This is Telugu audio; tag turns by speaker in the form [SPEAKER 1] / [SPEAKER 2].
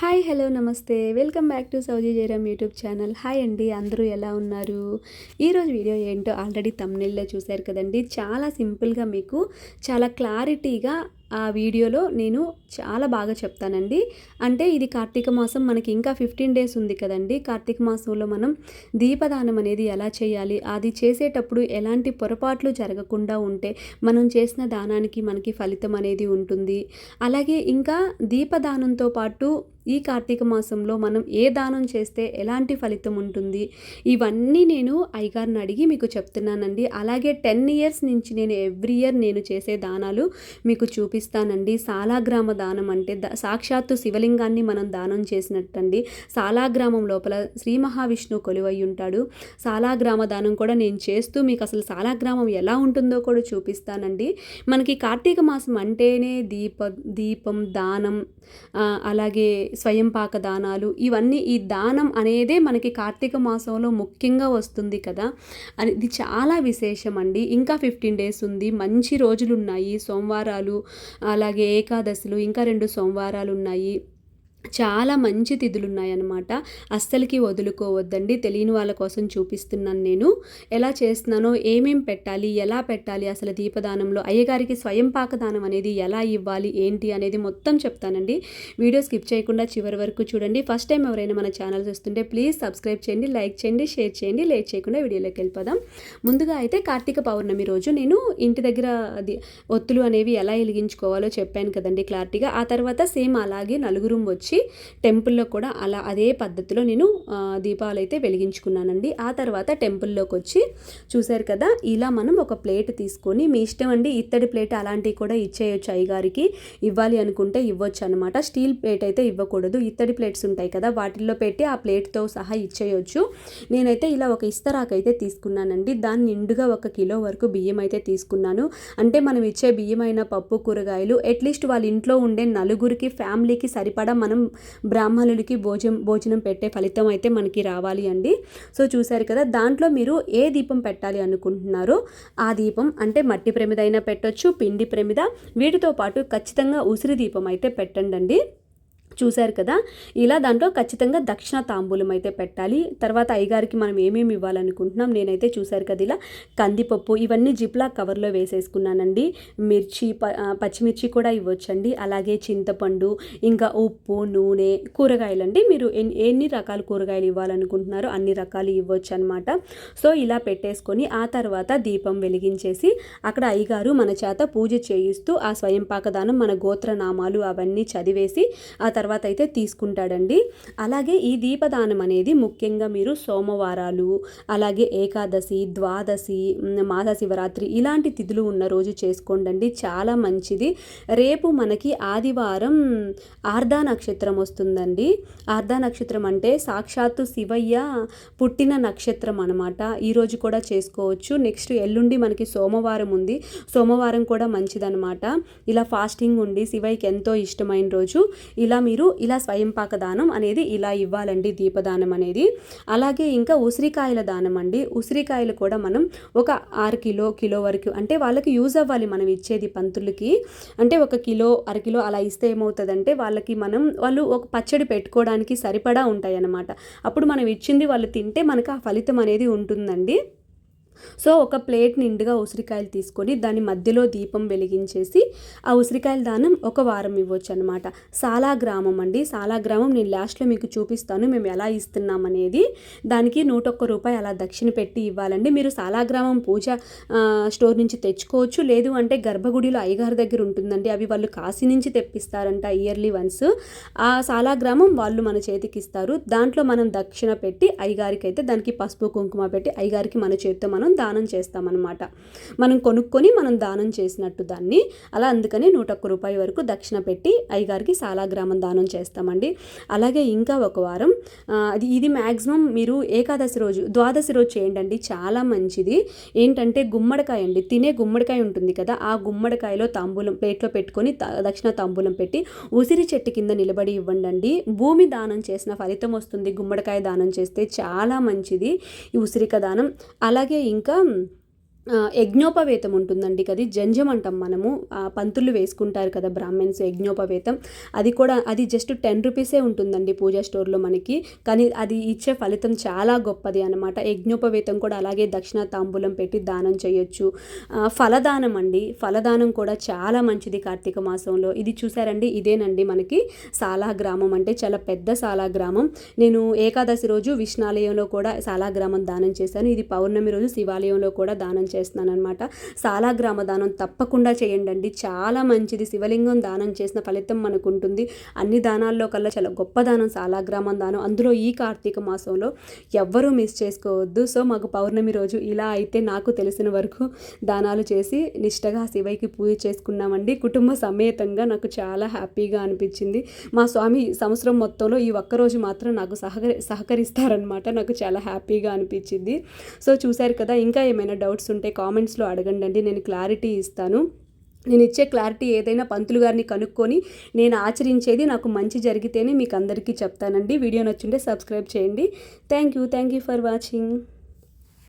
[SPEAKER 1] హాయ్ హలో నమస్తే. Welcome back to Souji Jayaram YouTube channel. Hi అండి అందరూ ఎలా ఉన్నారు? ఈరోజు వీడియో ఏంటో ఆల్రెడీ తమ్నెల్లో చూశారు కదండి. చాలా సింపుల్గా మీకు చాలా క్లారిటీగా ఆ వీడియోలో నేను చాలా బాగా చెప్తానండి. అంటే ఇది కార్తీక మాసం మనకి ఇంకా ఫిఫ్టీన్ డేస్ ఉంది కదండి. కార్తీక మాసంలో మనం దీపదానం అనేది ఎలా చేయాలి? అది చేసేటప్పుడు ఎలాంటి పొరపాట్లు జరగకుండా ఉంటే మనం చేసిన దానానికి మనకి ఫలితం అనేది ఉంటుంది. అలాగే ఇంకా దీపదానంతో పాటు ఈ కార్తీక మాసంలో మనం ఏ దానం చేస్తే ఎలాంటి ఫలితం ఉంటుంది? ఇవన్నీ నేను అయ్యగారిని అడిగి మీకు చెప్తున్నానండి. అలాగే టెన్ ఇయర్స్ నుంచి నేను ఎవ్రీ ఇయర్ నేను చేసే దానాలు మీకు చూపిస్తానండి సాలాగ్రామ దానం అంటే ద సాక్షాత్తు శివలింగాన్ని మనం దానం చేసినట్టండి. సాలాగ్రామం లోపల శ్రీ మహావిష్ణువు కొలువై ఉంటాడు. సాలాగ్రామ దానం కూడా నేను చేస్తూ మీకు అసలు సాలాగ్రామం ఎలా ఉంటుందో కూడా చూపిస్తానండి. మనకి కార్తీక మాసం అంటేనే దీప దీపం దానం అలాగే స్వయంపాక దానాలు ఇవన్నీ ఈ దానం అనేదే మనకి కార్తీక మాసంలో ముఖ్యంగా వస్తుంది కదా. అని ఇది చాలా విశేషం అండి ఇంకా ఫిఫ్టీన్ డేస్ ఉంది. మంచి రోజులు ఉన్నాయి సోమవారాలు అలాగే ఏకాదశులు ఇంకా రెండు సోమవారాలు ఉన్నాయి చాలా మంచి తిథులు ఉన్నాయన్నమాట అస్సలకి వదులుకోవద్దండి. తెలియని వాళ్ళ కోసం చూపిస్తున్నాను నేను. ఎలా చేస్తున్నానో ఏమేం పెట్టాలి ఎలా పెట్టాలి అసలు దీపదానంలో అయ్యగారికి స్వయం పాకదానం అనేది ఎలా ఇవ్వాలి ఏంటి అనేది మొత్తం చెప్తానండి. వీడియో స్కిప్ చేయకుండా చివరి వరకు చూడండి. ఫస్ట్ టైం ఎవరైనా మన ఛానల్ చూస్తుంటే ప్లీజ్ సబ్స్క్రైబ్ చేయండి లైక్ చేయండి షేర్ చేయండి లేట్ చేయకుండా వీడియోలోకి వెళ్ళిపోదాం. ముందుగా అయితే కార్తీక పౌర్ణమి రోజు నేను ఇంటి దగ్గర అది ఒత్తులు అనేవి ఎలా వెలిగించుకోవాలో చెప్పాను కదండి క్లారిటీగా. ఆ తర్వాత సేమ్ అలాగే నలుగురు వచ్చి వచ్చి టెంపుల్లో కూడా అలా అదే పద్ధతిలో నేను దీపాలు అయితే వెలిగించుకున్నానండి. ఆ తర్వాత టెంపుల్లోకి వచ్చి చూశారు కదా ఇలా మనం ఒక ప్లేట్ తీసుకొని మీ ఇష్టం అండి ఇత్తడి ప్లేట్ అలాంటివి కూడా ఇచ్చేయచ్చు అయ్యగారికి. ఇవ్వాలి అనుకుంటే ఇవ్వచ్చు అనమాట స్టీల్ ప్లేట్ అయితే ఇవ్వకూడదు. ఇత్తడి ప్లేట్స్ ఉంటాయి కదా వాటిల్లో పెట్టి ఆ ప్లేట్తో సహా ఇచ్చేయచ్చు. నేనైతే ఇలా ఒక ఇస్తరాకు అయితే తీసుకున్నానండి. దాన్ని నిండుగా ఒక కిలో వరకు బియ్యం అయితే తీసుకున్నాను. అంటే మనం ఇచ్చే బియ్యమైన పప్పు కూరగాయలు అట్లీస్ట్ వాళ్ళ ఇంట్లో ఉండే నలుగురికి ఫ్యామిలీకి సరిపడా మనం బ్రాహ్మణులకి భోజనం భోజనం పెట్టే ఫలితం అయితే మనకి రావాలి అండి. సో చూశారు కదా దాంట్లో మీరు ఏ దీపం పెట్టాలి అనుకుంటున్నారో ఆ దీపం అంటే మట్టి ప్రమిద అయినా పెట్టొచ్చు పిండి ప్రమిద వీటితో పాటు ఖచ్చితంగా ఉసిరి దీపం అయితే పెట్టండి చూశారు కదా? ఇలా దాంట్లో ఖచ్చితంగా దక్షిణ తాంబూలం అయితే పెట్టాలి. తర్వాత అయ్యగారికి మనం ఏమేమి ఇవ్వాలనుకుంటున్నాం నేనైతే చూశారు కదా ఇలా కందిపప్పు ఇవన్నీ జిప్లా కవర్లో వేసేసుకున్నానండి. మిర్చి పచ్చిమిర్చి కూడా ఇవ్వచ్చండి. అలాగే చింతపండు ఇంకా ఉప్పు నూనె కూరగాయలు అండి మీరు ఎన్ని ఎన్ని రకాల కూరగాయలు ఇవ్వాలనుకుంటున్నారో అన్ని రకాలు ఇవ్వచ్చు అనమాట సో ఇలా పెట్టేసుకొని ఆ తర్వాత దీపం వెలిగించేసి అక్కడ అయ్యగారు మన చేత పూజ చేయిస్తూ ఆ స్వయం పాకదానం మన గోత్రనామాలు అవన్నీ చదివేసి ఆ తర్వాత అయితే తీసుకుంటాడండి. అలాగే ఈ దీపదానం అనేది ముఖ్యంగా మీరు సోమవారాలు అలాగే ఏకాదశి ద్వాదశి మాస శివరాత్రి ఇలాంటి తిథులు ఉన్న రోజు చేసుకోండి చాలా మంచిది. రేపు మనకి ఆదివారం ఆర్ధా నక్షత్రం వస్తుందండి. ఆర్ధా నక్షత్రం అంటే సాక్షాత్తు శివయ్య పుట్టిన నక్షత్రం అనమాట ఈరోజు కూడా చేసుకోవచ్చు. నెక్స్ట్ ఎల్లుండి మనకి సోమవారం ఉంది. సోమవారం కూడా మంచిదనమాట ఇలా ఫాస్టింగ్ ఉండి శివయ్యకి ఎంతో ఇష్టమైన రోజు. ఇలా మీరు ఇలా స్వయంపాక దానం అనేది ఇలా ఇవ్వాలండి దీపదానం అనేది. అలాగే ఇంకా ఉసిరికాయల దానం అండి. ఉసిరికాయలు కూడా మనం ఒక ఆరు కిలో కిలో వరకు అంటే వాళ్ళకి యూజ్ అవ్వాలి మనం ఇచ్చేది పంతులకి. అంటే ఒక కిలో అరకిలో అలా ఇస్తే ఏమవుతుందంటే వాళ్ళకి మనం వాళ్ళు ఒక పచ్చడి పెట్టుకోవడానికి సరిపడా ఉంటాయి అన్నమాట అప్పుడు మనం ఇచ్చింది వాళ్ళు తింటే మనకు ఆ ఫలితం అనేది ఉంటుందండి. సో ఒక ప్లేట్ నిండుగా ఉసిరికాయలు తీసుకొని దాని మధ్యలో దీపం వెలిగించేసి ఆ ఉసిరికాయల దానం ఒక వారం ఇవ్వచ్చు అనమాట సాలా గ్రామం అండి. సాలా గ్రామం నేను లాస్ట్లో మీకు చూపిస్తాను మేము ఎలా ఇస్తున్నాం అనేది. దానికి నూట ఒక్క రూపాయి అలా దక్షిణ పెట్టి ఇవ్వాలండి. మీరు సాలాగ్రామం పూజ స్టోర్ నుంచి తెచ్చుకోవచ్చు. లేదు అంటే గర్భగుడిలో అయ్యగారి దగ్గర ఉంటుందండి. అవి వాళ్ళు కాశీ నుంచి తెప్పిస్తారంట ఇయర్లీ వన్స్. ఆ సాలాగ్రామం వాళ్ళు మన చేతికి ఇస్తారు. దాంట్లో మనం దక్షిణ పెట్టి అయ్యగారికి అయితే దానికి పసుపు కుంకుమ పెట్టి అయ్యగారికి మన చేతితో మనం మనం దానం చేస్తామన్నమాట. మనం కొనుక్కొని మనం దానం చేసినట్టు దాన్ని అలా అందుకని నూట ఒక్క రూపాయి వరకు దక్షిణ పెట్టి అయ్యగారికి సాలాగ్రామం దానం చేస్తామండి. అలాగే ఇంకా ఒక వారం అది ఇది మ్యాక్సిమం మీరు ఏకాదశి రోజు ద్వాదశి రోజు చేయండి చాలా మంచిది. ఏంటంటే గుమ్మడికాయ అండి తినే గుమ్మడికాయ ఉంటుంది కదా ఆ గుమ్మడికాయలో తాంబూలం ప్లేట్లో పెట్టుకొని దక్షిణ తాంబూలం పెట్టి ఉసిరి చెట్టు కింద నిలబడి ఇవ్వండి భూమి దానం చేసిన ఫలితం వస్తుంది గుమ్మడికాయ దానం చేస్తే చాలా మంచిది ఈ ఉసిరిక దానం. అలాగే ఇంకా ఆ, యజ్ఞోపవేతం ఉంటుందండి కది జంజం అంటాం మనము. పంతులు వేసుకుంటారు కదా బ్రాహ్మణ్స్ యజ్ఞోపవేతం. అది కూడా అది జస్ట్ టెన్ రూపీసే ఉంటుందండి పూజా స్టోర్లో మనకి. కానీ అది ఇచ్చే ఫలితం చాలా గొప్పది అనమాట యజ్ఞోపవేతం కూడా అలాగే దక్షిణ తాంబూలం పెట్టి దానం చేయొచ్చు. ఫలదానం అండి. ఫలదానం కూడా చాలా మంచిది కార్తీక మాసంలో. ఇది చూసారండి? ఇదేనండి మనకి సాలా గ్రామం అంటే చాలా పెద్ద సాలా గ్రామం నేను ఏకాదశి రోజు విష్ణాలయంలో కూడా సాలా గ్రామం దానం చేశాను. ఇది పౌర్ణమి రోజు శివాలయంలో కూడా దానం చేస్తున్నాను అనమాట సాలా గ్రామ దానం తప్పకుండా చేయండి అండి చాలా మంచిది. శివలింగం దానం చేసిన ఫలితం మనకు ఉంటుంది అన్ని దానాల్లో కల్లా చాలా గొప్ప దానం సాలాగ్రామం దానం. అందులో ఈ కార్తీక మాసంలో ఎవ్వరూ మిస్ చేసుకోవద్దు. సో మాకు పౌర్ణమి రోజు ఇలా అయితే నాకు తెలిసిన వరకు దానాలు చేసి నిష్టగా శివయ్యకి పూజ చేసుకున్నామండి. కుటుంబ సమేతంగా నాకు చాలా హ్యాపీగా అనిపించింది. మా స్వామి సంవత్సరం మొత్తంలో ఈ ఒక్కరోజు మాత్రం నాకు సహకరి సహకరిస్తారనమాట నాకు చాలా హ్యాపీగా అనిపించింది. సో చూశారు కదా ఇంకా ఏమైనా డౌట్స్ ఉంటే ఉంటే కామెంట్స్లో అడగండి అండి. నేను క్లారిటీ ఇస్తాను. నేను ఇచ్చే క్లారిటీ ఏదైనా పంతులు గారిని కనుక్కొని నేను ఆచరించేది నాకు మంచి జరిగితేనే మీకు అందరికీ చెప్తానండి. వీడియో నచ్చుంటే సబ్స్క్రైబ్ చేయండి. Thank you. Thank you for watching.